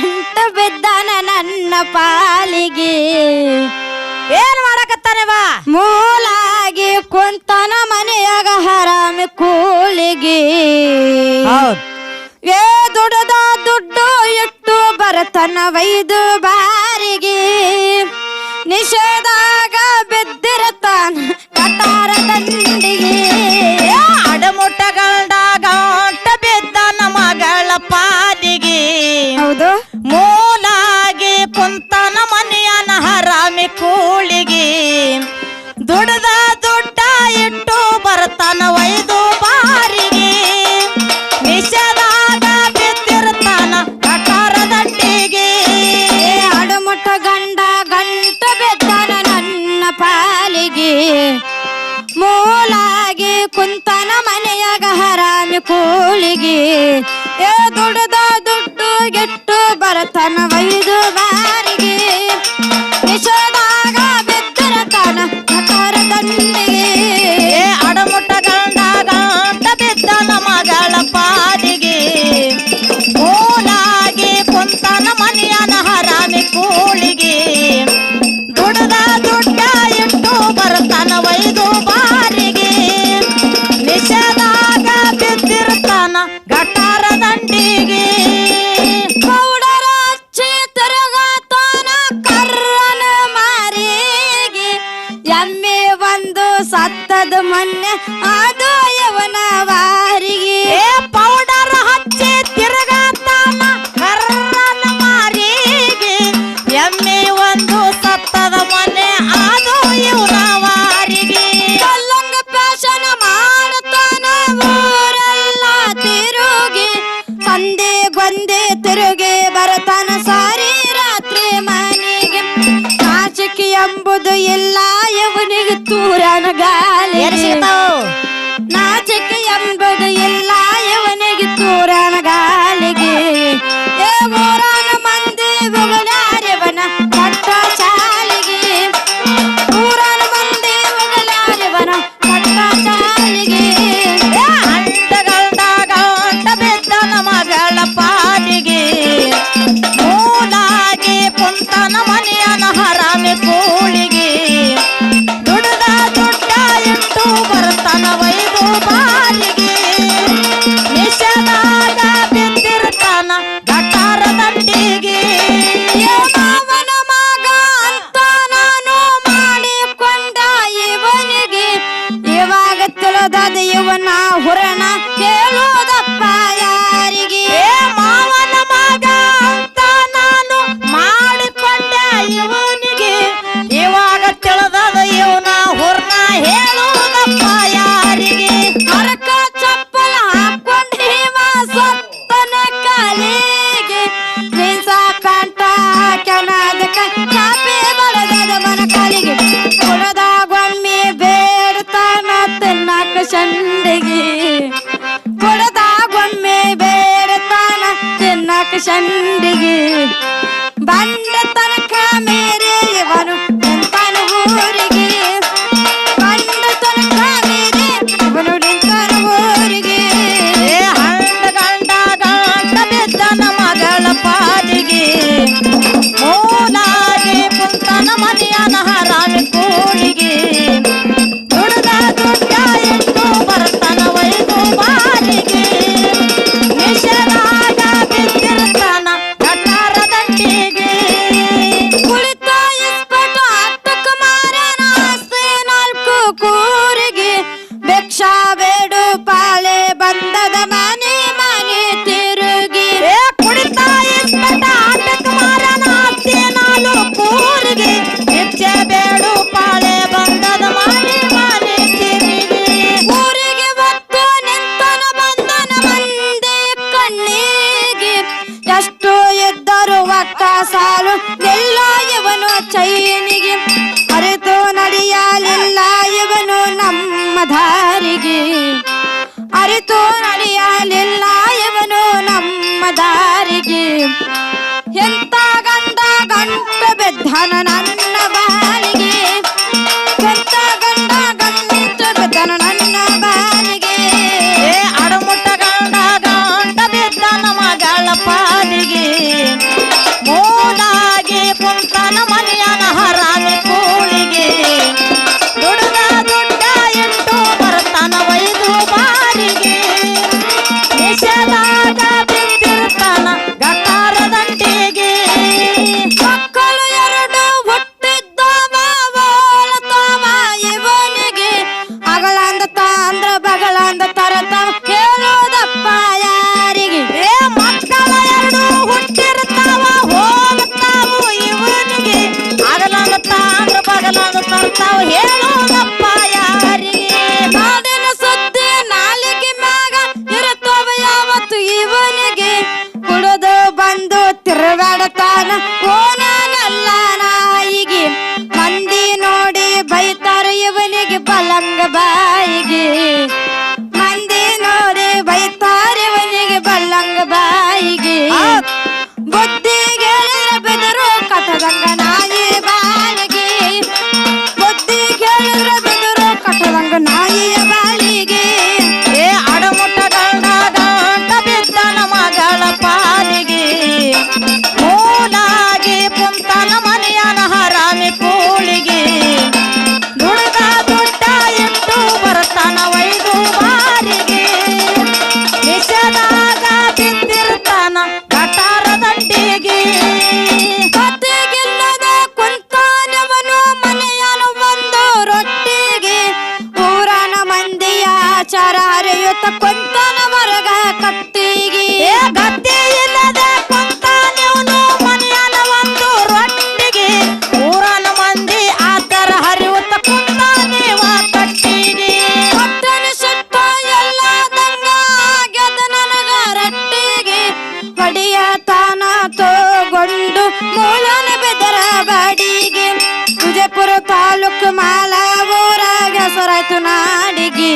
ಅಂಟ ಬಿದ್ದಾನ ನನ್ನ ಪಾಲಿಗೆ. ಏನ್ ಮಾಡಕತ್ತಾನೆ ಬಾ? ಮೂಲಾಗಿ ಕುಂತನ ಮನೆಯಾಗ ಹರಾಮ ಕೂಲಿಗೆ. ಏ ದುಡದ ದುಡ್ಡು ಇಟ್ಟು ಬರತನ ವೈದು ಬಾರಿಗೆ. ಮನೆಯ ಮನೆಯಾಗ ಹರಾಮಿ ಕೂಳಿಗೆ. ಏ ದುಡ್ಡು ಗೆಟ್ಟು ಬರತನ ವೈದು doy el নবৈব বা ಬಂಡೆಗೆ ಬಂಡೆ ತನಕ ಮೇರೆ ಬರು ಅರಿತು ನಡೆಯಲಿಲ್ಲ ಇವನು ನಮ್ಮ ದಾರಿಗೆ. ಎಂತ ಗಂಡ ಗಂಟ ಬೆದ್ದನ ನನ್ನ ಬಾಲಿಗೆ ಎಂತ ಗಂಡ ಗಂಟ ಬೆದ್ದನ ನನ್ನ ಬಾಲಿಗೆ ಅಡಮುಟ್ಟ ಗಂಡ ಗಂಟ ಬೆದ್ದನ ಮಗಳ ಪಾಲಿಗೆ ಮೂಲಾಗಿ ಕುಂತನ ಮನೆ ಬಲಂಗ ತಾನ ತಗೊಂಡು ಮೂಲನ ಬಿದ್ದರ ಬಾಡಿಗೆ. ವಿಜಯಪುರ ತಾಲೂಕು ಮಾಲಾವೂರಾಗ ಸೊರಾಯ್ತು ನಾಡಿಗೆ.